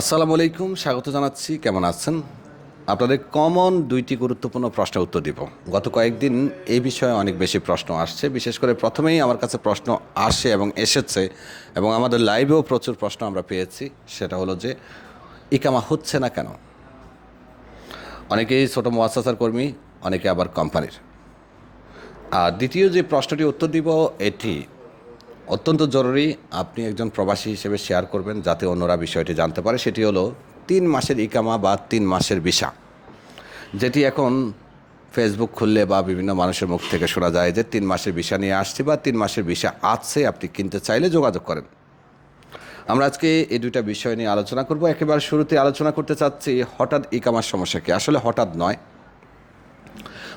আসসালামু আলাইকুম, স্বাগত জানাচ্ছি। কেমন আছেন? আপনাদের কমন দুইটি গুরুত্বপূর্ণ প্রশ্নের উত্তর দিব। গত কয়েকদিন এই বিষয়ে অনেক বেশি প্রশ্ন আসছে। বিশেষ করে প্রথমেই আমার কাছে প্রশ্ন আসে এবং এসেছে এবং আমাদের লাইভেও প্রচুর প্রশ্ন আমরা পেয়েছি। সেটা হলো যে, ইকামা হচ্ছে না কেন? অনেকেই ছোটো মোয়াসাসার কর্মী, অনেকে আবার কোম্পানির। আর দ্বিতীয় যে প্রশ্নটি উত্তর দিব, এটি অত্যন্ত জরুরি আপনি একজন প্রবাসী হিসেবে শেয়ার করবেন যাতে অন্যরা বিষয়টি জানতে পারে। সেটি হলো তিন মাসের ইকামা বা তিন মাসের ভিসা, যেটি এখন ফেসবুক খুললে বা বিভিন্ন মানুষের মুখ থেকে শোনা যায় যে তিন মাসের ভিসা নিয়ে আসছি বা তিন মাসের ভিসা আছে, আপনি কিনতে চাইলে যোগাযোগ করেন। আমরা আজকে এই দুইটা বিষয় নিয়ে আলোচনা করব। একেবারে শুরুতে আলোচনা করতে চাচ্ছি, হঠাৎ ইকামার সমস্যা কি? আসলে হঠাৎ নয়।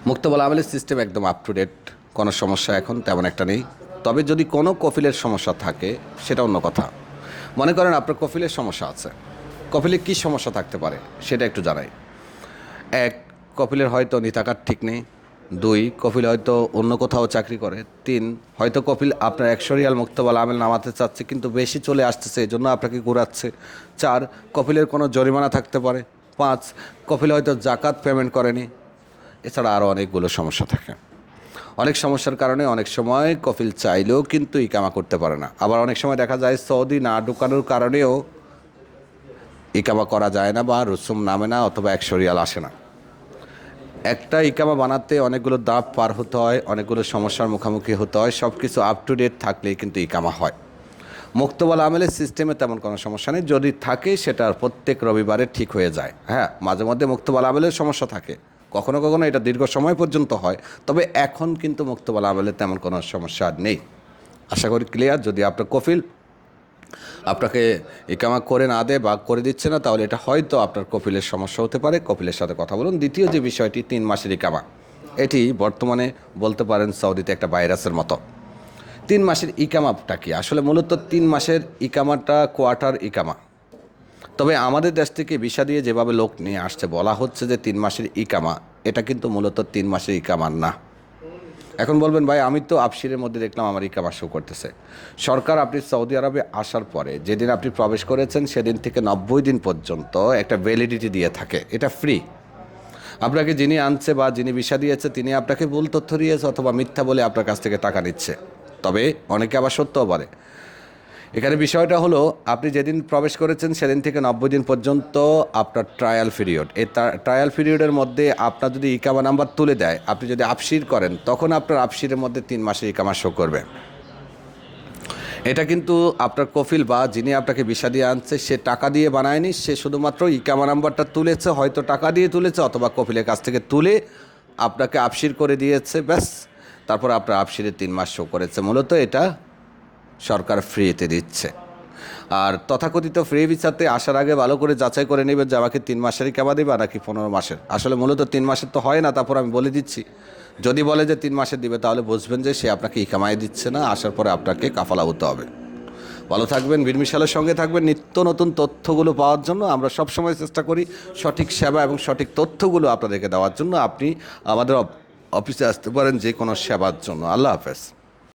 মুক্তবল আমলের সিস্টেম একদম আপ টু ডেট কোনো সমস্যা এখন তেমন একটা নেই। তবে যদি কোনো কফিলের সমস্যা থাকে, সেটা অন্য কথা। মনে করেন আপনার কফিলের সমস্যা আছে। কফিলে কী সমস্যা থাকতে পারে, সেটা একটু জানাই। এক কপিলের হয়তো নিতাকার ঠিক নেই। দুই কপিল হয়তো অন্য কোথাও চাকরি করে। তিন, হয়তো কপিল আপনার একশরিয়াল মুক্তবাল আমেল নামাতে চাচ্ছে, কিন্তু বেশি চলে আসতেছে, এই জন্য আপনাকে ঘুরাচ্ছে। চার কপিলের কোনো জরিমানা থাকতে পারে। পাঁচ কপিল হয়তো জাকাত পেমেন্ট করেনি। এছাড়া আরও অনেকগুলো সমস্যা থাকে। অনেক সমস্যার কারণে অনেক সময় কপিল চাইলেও কিন্তু ইকামা করতে পারে না। আবার অনেক সময় দেখা যায় সৌদি না ঢুকানোর কারণেও ইকামা করা যায় না বা রুসুম নামে না অথবা এক শরিয়াল আসে না। একটা ইকামা বানাতে অনেকগুলো দাপ পার হতে হয়, অনেকগুলো সমস্যার মুখোমুখি হতে হয় সব কিছু আপ টু ডেট থাকলেই কিন্তু ইকামা হয়। মুক্তবাল আমেলের সিস্টেমে তেমন কোনো সমস্যা নেই, যদি থাকে সেটা প্রত্যেক রবিবারে ঠিক হয়ে যায়। হ্যাঁ মাঝে মধ্যে মুক্তবাল আমেলের সমস্যা থাকে। কখনো কখনো এটা দীর্ঘ সময় পর্যন্ত হয়, তবে এখন কিন্তু মুক্তবালা আমেলের তেমন কোনো সমস্যা নেই। আশা করি ক্লিয়ার যদি আপনার কফিল, আপনাকে ইকামা করে না দেয় বা করে দিচ্ছে না, তাহলে এটা হয়তো আপনার কপিলের সমস্যা হতে পারে। কপিলের সাথে কথা বলুন। দ্বিতীয় যে বিষয়টি, তিন মাসের ইকামা। এটি বর্তমানে বলতে পারেন সৌদিতে একটা ভাইরাসের মতো। তিন মাসের ইকামাটা কি? আসলে মূলত তিন মাসের ইকামাটা কোয়ার্টার ইকামা। তবে আমাদের দেশ থেকে ভিসা দিয়ে যেভাবে লোক নিয়ে আসছে, বলা হচ্ছে যে তিন মাসের ইকামা। এটা কিন্তু মূলত তিন মাসের ইকামার না। এখন বলবেন, ভাই, আমি তো আফসিরের মধ্যে দেখলাম আমার ইকামা শো করতেছে। সরকার আপনি সৌদি আরবে আসার পরে, যেদিন আপনি প্রবেশ করেছেন, সেদিন থেকে নব্বই দিন পর্যন্ত একটা ভ্যালিডিটি দিয়ে থাকে। এটা ফ্রি আপনাকে যিনি আনছে বা যিনি ভিসা দিয়েছে, তিনি আপনাকে ভুল তথ্য দিয়েছে অথবা মিথ্যা বলে আপনার কাছ থেকে টাকা নিচ্ছে। তবে অনেকে আবার সত্যও বলে। এখানে বিষয়টা হলো, আপনি যেদিন প্রবেশ করেছেন সেদিন থেকে নব্বই দিন পর্যন্ত আপনার ট্রায়াল পিরিয়ড এই ট্রায়াল পিরিয়ডের মধ্যে আপনার যদি ইকামা নাম্বার তুলে দেয়, আপনি যদি আপসির করেন, তখন আপনার আপসিরের মধ্যে তিন মাসে ইকামা শো করবে। এটা কিন্তু আপনার কফিল বা যিনি আপনাকে বিষা দিয়ে আনছে, সে টাকা দিয়ে বানায়নি, সে শুধুমাত্র ইকামা নাম্বারটা তুলেছে, হয়তো টাকা দিয়ে তুলেছে, অথবা কফিলের কাছ থেকে তুলে আপনাকে আপসির করে দিয়েছে, ব্যাস। তারপর আপনার আপসিরের তিন মাস শো করেছে। মূলত এটা সরকার ফ্রিতে দিচ্ছে। আর তথাকথিত ফ্রি ভিসাতে আসার আগে ভালো করে যাচাই করে নেবেন যে আমাকে তিন মাসেরই কেবা দেবে নাকি পনেরো মাসের। আসলে মূলত তিন মাসের তো হয় না, তারপর আমি বলে দিচ্ছি। যদি বলে যে তিন মাসের দিবে, তাহলে বুঝবেন যে সে আপনাকে ইকামাই দিচ্ছে না, আসার পরে আপনাকে কাফালা হতে হবে। ভালো থাকবেন বিরমিশালের সঙ্গে থাকবেন। নিত্য নতুন তথ্যগুলো পাওয়ার জন্য আমরা সবসময় চেষ্টা করি সঠিক সেবা এবং সঠিক তথ্যগুলো আপনাদেরকে দেওয়ার জন্য। আপনি আমাদের অফিসে আসতে পারেন যে কোনো সেবার জন্য। আল্লাহ হাফেজ।